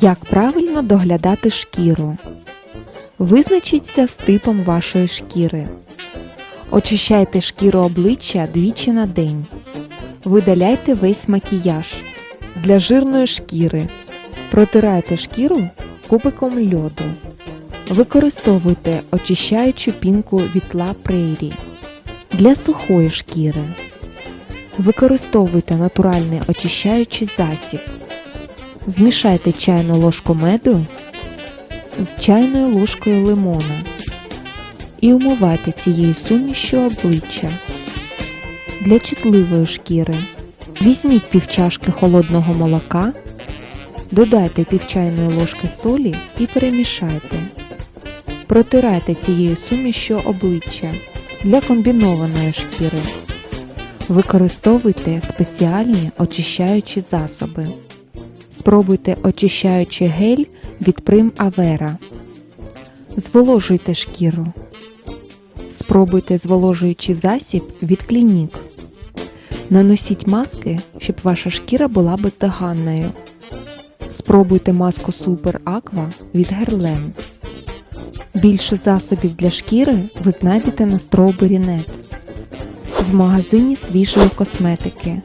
Як правильно доглядати шкіру? Визначіться з типом вашої шкіри. Очищайте шкіру обличчя двічі на день. Видаляйте весь макіяж. Для жирної шкіри. Протирайте шкіру кубиком льоду. Використовуйте очищаючу пінку La Prairie. Для сухої шкіри. Використовуйте натуральний очищаючий засіб. Змішайте чайну ложку меду з чайною ложкою лимона і умивайте цією сумішю обличчя. Для чутливої шкіри візьміть півчашки холодного молока, додайте пів чайної ложки солі і перемішайте. Протирайте цією сумішю обличчя для комбінованої шкіри. Використовуйте спеціальні очищаючі засоби. Спробуйте очищаючий гель від Прим Авера. Зволожуйте шкіру. Спробуйте зволожуючий засіб від Клінік. Наносіть маски, щоб ваша шкіра була бездоганною. Спробуйте маску Супер Аква від Герлен. Більше засобів для шкіри ви знайдете на Strawberry Net в магазині свіжої косметики.